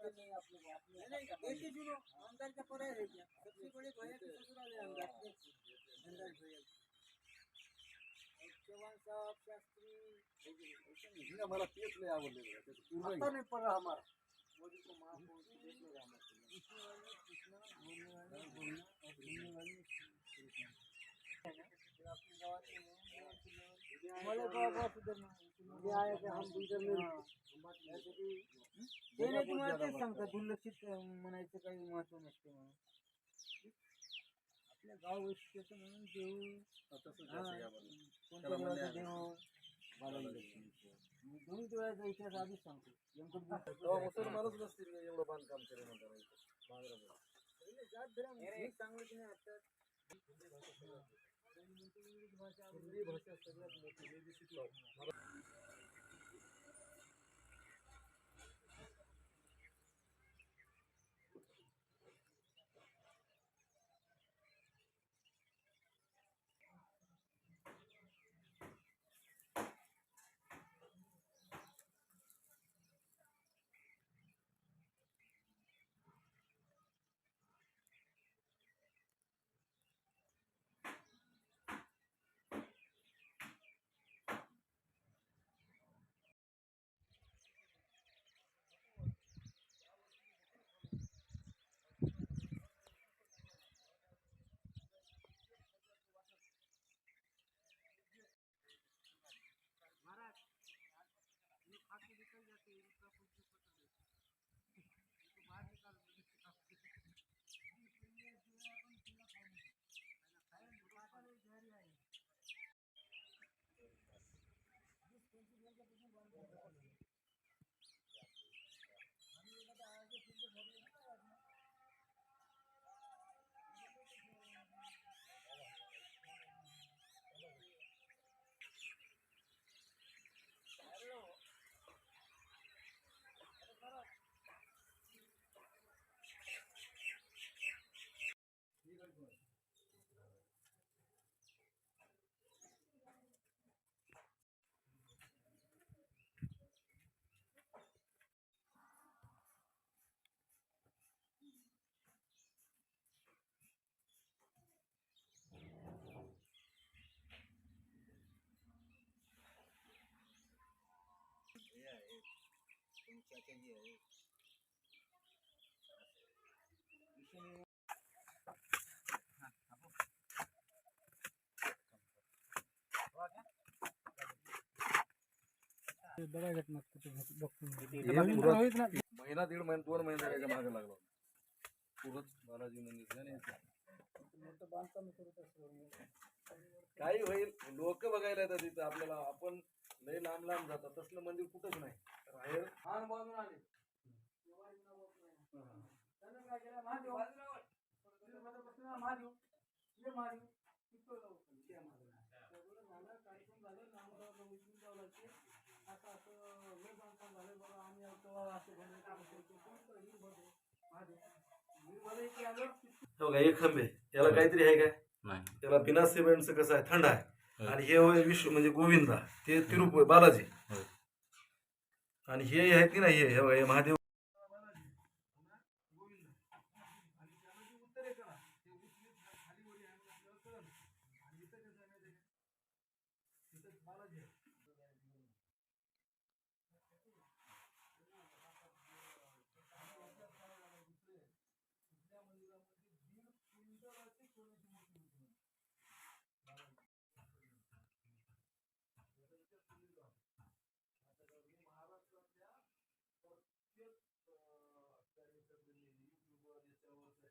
एक ही चुनो आमदार का पर्याय है क्या सबसे बड़े भैया के ससुराल है आमदार आमदार भैया और चौहान साहब शास्त्री हिने मला तेच लय आवडले बघा, त्याचं पूर्ण पता नहीं पड़ रहा हमारा मोदी को माफ हो तो देख लेगा हमारे पूछने वाले पूछना बोलने वाले बोलना और सुनने वाले सुनना है ना? फिर आपके गाँव के लोग हमारे गाँव का सुधरना ये आया कि हम बिल्डर में ऐसे की ते नाही तुम्हाला तेच सांगतात दुर्लक्षित म्हणायचं काही महत्त्व नसते म्हणून. आपल्या गाव वैशिष्ट्याचं म्हणून देव बालाजी लक्ष्मीचं. मी दोन देवाचा इतिहास आधीच सांगतो. तेव्हा मुसलमानच नसतील एवढं बांधकाम केलं जात चांगलं की नाही आता हिंदी भाषा सगळ्यात मोठी महिना दीड महिना दोन महिने त्याच्यामागे लागला. पुरत बालाजी मंदिर झाले काही होईल लोक बघायला येतात तिथं आपल्याला आपण लय लांब लांब जातात. तसलं मंदिर कुठंच नाही. बाहेर खान बांधून आले. त्यानं काय केलं महादेव महादेव ये महादेव झालं कार्यक्रम झालं असं असं लय बांधकाम झालं आम्ही महादेव हो खंबे याला काहीतरी आहे काय? नाही. त्याला बिना सिमेंटचं कसं आहे? थंड आहे. आणि हे विश्व म्हणजे गोविंदा ते तिरुप बालाजी. आणि हे आहे की नाही हे महादेव.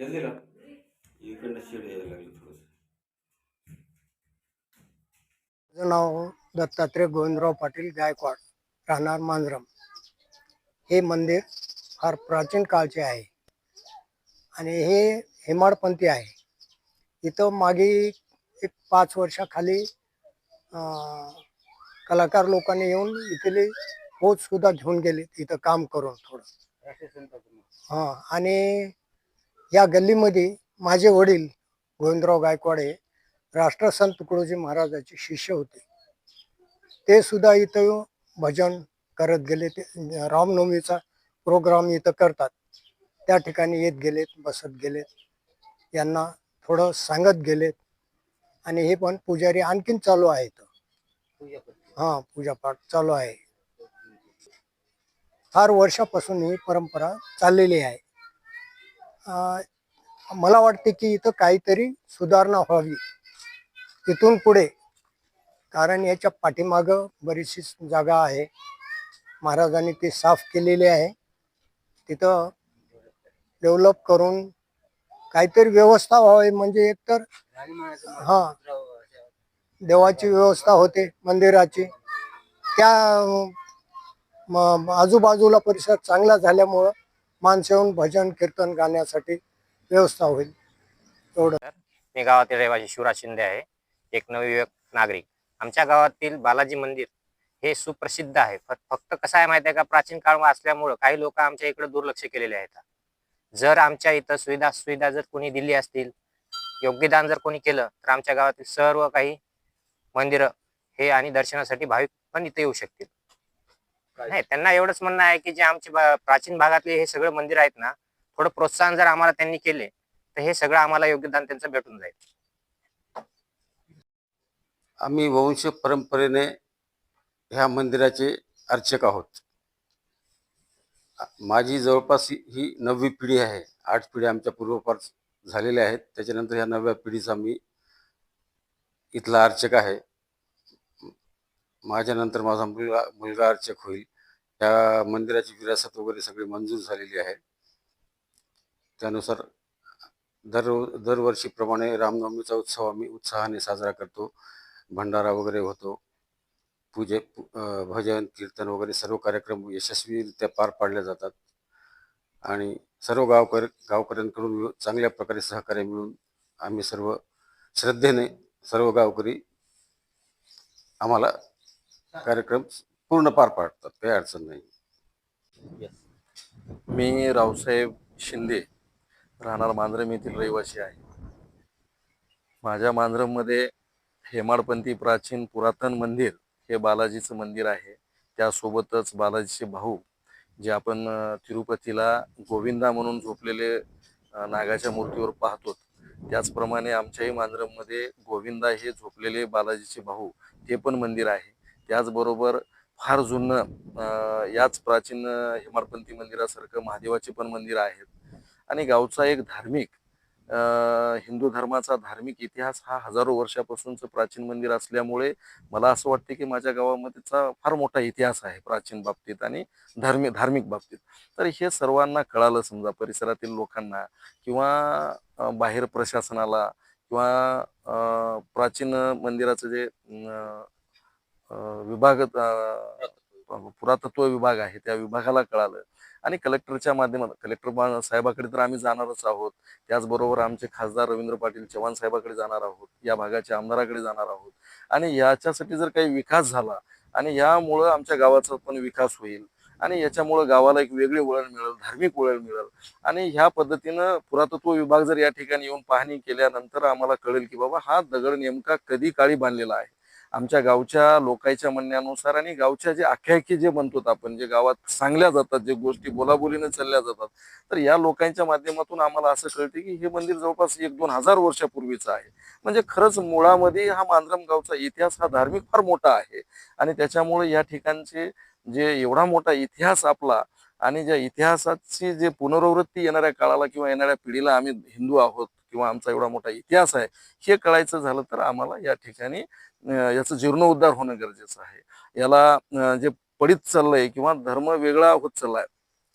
जल्दी ला इकडनं शेड यायला लागली थोडस. माझं नाव दत्तात्रय गोविंदराव पाटील गायकवाड राहणार मांजरम. हे मंदिर फार प्राचीन काळचे आहे आणि हे हेमाडपंथी आहे. इथं मागे एक पाच वर्षाखाली अं, कलाकार लोकांनी येऊन इथले पोच सुद्धा घेऊन गेले इथं काम करून थोडं. हां आणि या गल्लीमध्ये माझे वडील गोविंदराव गायकवाड हे राष्ट्रसंत तुकडोजी महाराजाचे शिष्य होते. ते सुद्धा इथं भजन करत गेले. ते रामनवमीचा प्रोग्राम इथं करतात. त्या ठिकाणी येत गेलेत बसत गेलेत. यांना थोडं सांगत गेलेत. आणि हे पण पुजारी आणखीन चालू आहे इथं हा पूजापाठ चालू आहे. फार वर्षापासून ही परंपरा चाललेली आहे. मला वाटते की इथं काहीतरी सुधारणा व्हावी. तिथून पुढे कारण याच्या पाठीमागं बरीचशी जागा आहे. महाराजांनी ती साफ केलेली आहे. तिथं डेव्हलप करून काहीतरी व्यवस्था व्हावी म्हणजे एकतर हा देवाची व्यवस्था होते मंदिराची. त्या म- आजूबाजूला परिसर चांगला झाल्यामुळं माणसं भजन कीर्तन गाण्यासाठी व्यवस्था होईल. एवढं. मी गावातील रहिवासी शिवराज शिंदे आहे एक नवयुवक नागरिक. आमच्या गावातील बालाजी मंदिर हे सुप्रसिद्ध आहे. फक्त कसं आहे माहिती आहे का? प्राचीन काळ असल्यामुळं काही लोक आमच्या इकडे दुर्लक्ष केलेले आहेत. जर आमच्या इथं सुविधा सुविधा जर कोणी दिली असतील योग्यदान जर कोणी केलं तर आमच्या गावातील सर्व काही मंदिरं हे आणि दर्शनासाठी भाविक पण इथे येऊ शकतील. नाही त्यांना एवढंच म्हणणं आहे की जे आमचे प्राचीन भागातले हे सगळे मंदिर आहेत ना थोडं प्रोत्साहन जर आम्हाला त्यांनी केले तर हे सगळं आम्हाला योगदान त्यांचं भेटून जाईल. आम्ही वंश परंपरेने ह्या मंदिराचे अर्चक आहोत. माझी जवळपास ही- ही नववी पिढी आहे. आठ पिढी आमच्या पूर्वपार झालेल्या आहेत. त्याच्यानंतर ह्या नवव्या पिढीचा मी इथला अर्चक आहे. माझ्यानंतर माझा मुलगा मुलगा अर्चक होईल. त्या मंदिराची विरासत वगैरे सगळी मंजूर झालेली आहे. त्यानुसार दर दरवर्षीप्रमाणे रामनवमीचा उत्सव आम्ही उत्साहाने साजरा करतो. भंडारा वगैरे होतो. पूजे भजन कीर्तन वगैरे सर्व कार्यक्रम यशस्वीरित्या पार पाडले जातात. आणि सर्व गावकर गावकऱ्यांकडून चांगल्या प्रकारे सहकार्य मिळून आम्ही सर्व श्रद्धेने सर्व गावकरी आम्हाला कार्यक्रम पूर्ण पार पाडतात काही अडचण नाही. मी रावसाहेब शिंदे राहणार मांजरम येथील रहिवासी आहे. माझ्या मांजरममध्ये हेमाडपंथी प्राचीन पुरातन मंदिर हे बालाजीचं मंदिर आहे. त्यासोबतच बालाजीचे भाऊ जे आपण तिरुपतीला गोविंदा म्हणून झोपलेले नागाच्या मूर्तीवर पाहतो. त्याचप्रमाणे आमच्याही मांजरममध्ये गोविंदा हे झोपलेले बालाजीचे भाऊ ते पण मंदिर आहे. त्याचबरोबर फार जुनं याच प्राचीन हेमाडपंथी मंदिरासारखं महादेवाचे पण मंदिर आहेत. आणि गावचा एक धार्मिक हिंदू धर्माचा धार्मिक इतिहास हा हजारो वर्षापासूनचं प्राचीन मंदिर असल्यामुळे मला असं वाटते की माझ्या गावामध्येचा फार मोठा इतिहास आहे प्राचीन बाबतीत आणि धार्मिक धार्मिक बाबतीत. तर हे सर्वांना कळालं समजा परिसरातील लोकांना किंवा बाहेर प्रशासनाला किंवा प्राचीन मंदिराचं जे विभाग. पुरातत्व विभाग आहे त्या विभागाला कळालं. आणि कलेक्टरच्या माध्यमातून कलेक्टर साहेबाकडे तर आम्ही जाणारच आहोत. त्याचबरोबर आमचे खासदार रवींद्र पाटील चव्हाण साहेबाकडे जाणार आहोत. या भागाच्या आमदाराकडे जाणार आहोत. आणि याच्यासाठी जर काही विकास झाला आणि यामुळं आमच्या गावाचा पण विकास होईल आणि याच्यामुळं गावाला एक वेगळे वळण मिळेल धार्मिक वळण मिळेल आणि ह्या पद्धतीनं पुरातत्व विभाग जर या ठिकाणी येऊन पाहणी केल्यानंतर आम्हाला कळेल की बाबा हा दगड नेमका कधी काळी बांधलेला आहे. आमच्या गावच्या लोकांच्या म्हणण्यानुसार आणि गावच्या जे आख्यायिकी जे म्हणतो आपण जे गावात सांगल्या जातात जे गोष्टी बोलाबोलीने चालल्या जातात तर या लोकांच्या माध्यमातून आम्हाला असं कळते की हे मंदिर जवळपास एक दोन हजार वर्षापूर्वीचं आहे. म्हणजे खरंच मुळामध्ये हा मांजरम गावचा इतिहास हा धार्मिक फार मोठा आहे आणि त्याच्यामुळे या ठिकाणचे जे एवढा मोठा इतिहास आपला आणि ज्या इतिहासाची जे पुनरावृत्ती येणाऱ्या काळाला किंवा येणाऱ्या पिढीला आम्ही हिंदू आहोत किंवा आमचा एवढा मोठा इतिहास आहे हे कळायचं झालं तर आम्हाला या ठिकाणी याचं जीर्णोद्धार होणं गरजेचं आहे. याला जे पडित चाललंय किंवा धर्म वेगळा होत चाललाय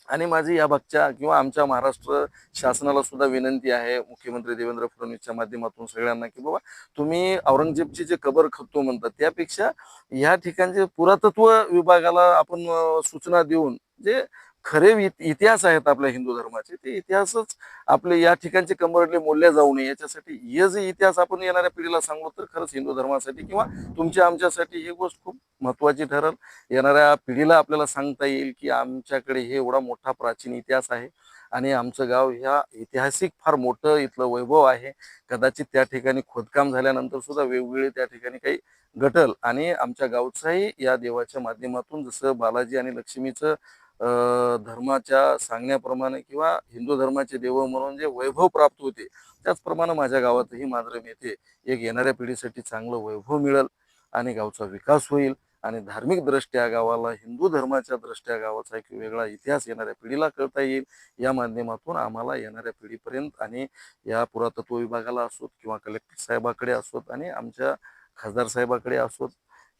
आणि माझी या भागच्या किंवा आमच्या महाराष्ट्र शासनाला सुद्धा विनंती आहे मुख्यमंत्री देवेंद्र फडणवीसच्या माध्यमातून सगळ्यांना की बाबा तुम्ही औरंगजेबची जे कबर खतो म्हणतात त्यापेक्षा या ठिकाणचे पुरातत्व विभागाला आपण सूचना देऊन जे खरे इतिहास आहेत आपल्या हिंदू धर्माचे ते इतिहासच आपले या ठिकाणचे कंबरडले मोडले जाऊ नये. याच्यासाठी हे जे इतिहास आपण येणाऱ्या पिढीला सांगलो तर खरंच हिंदू धर्मासाठी किंवा तुमच्या आमच्यासाठी ही गोष्ट खूप महत्वाची ठरल. येणाऱ्या पिढीला आपल्याला सांगता येईल की आमच्याकडे हे एवढा मोठा प्राचीन इतिहास आहे आणि आमचं गाव ह्या ऐतिहासिक फार मोठं इथलं वैभव आहे. कदाचित त्या ठिकाणी खोदकाम झाल्यानंतर सुद्धा वेगवेगळे त्या ठिकाणी काही गटल आणि आमच्या गावचाही या देवाच्या माध्यमातून जसं बालाजी आणि लक्ष्मीचं धर्माच्या सांगण्याप्रमाणे किंवा हिंदू धर्माचे देव म्हणून जे वैभव प्राप्त होते त्याचप्रमाणे माझ्या गावातही मांजरम येथे एक येणाऱ्या पिढीसाठी चांगलं वैभव मिळेल आणि गावचा विकास होईल आणि धार्मिक दृष्ट्या गावाला हिंदू धर्माच्या दृष्ट्या गावाचा एक वेगळा इतिहास येणाऱ्या पिढीला कळता येईल. या माध्यमातून आम्हाला येणाऱ्या पिढीपर्यंत आणि या पुरातत्व विभागाला असोत किंवा कलेक्टर साहेबाकडे असोत आणि आमच्या खासदार साहेबाकडे असोत.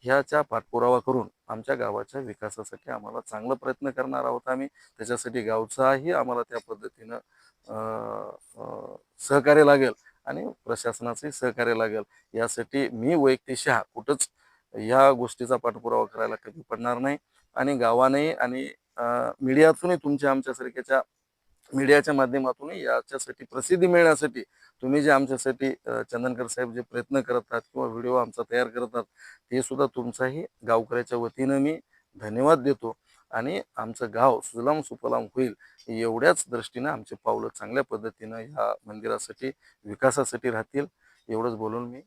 ह्याचा पाठपुरावा करून आमच्या गावाच्या विकासासाठी आम्हाला चांगला प्रयत्न करणार आहोत आम्ही. त्याच्यासाठी गावचाही आम्हाला त्या पद्धतीनं सहकार्य लागेल आणि प्रशासनाचंही सहकार्य लागेल. यासाठी मी वैयक्तिकशः कुठंच या गोष्टीचा पाठपुरावा करायला कधी पडणार नाही. आणि गावाने आणि मीडियातूनही तुमच्या आमच्यासारख्याच्या मीडियाच्या माध्यमातूनही याच्यासाठी प्रसिद्धी मिळण्यासाठी तुम्ही जे आमच्यासाठी चंदनकर साहेब जे प्रयत्न करत आहात किंवा व्हिडिओ आमचा तयार करतात ते सुद्धा तुमचाही गावकऱ्याच्या वतीनं मी धन्यवाद देतो. आणि आमचं गाव सुजलाम सुफलाम होईल एवढ्याच दृष्टीनं आमचे पावलं चांगल्या पद्धतीनं ह्या मंदिरासाठी विकासासाठी राहतील एवढंच बोलून मी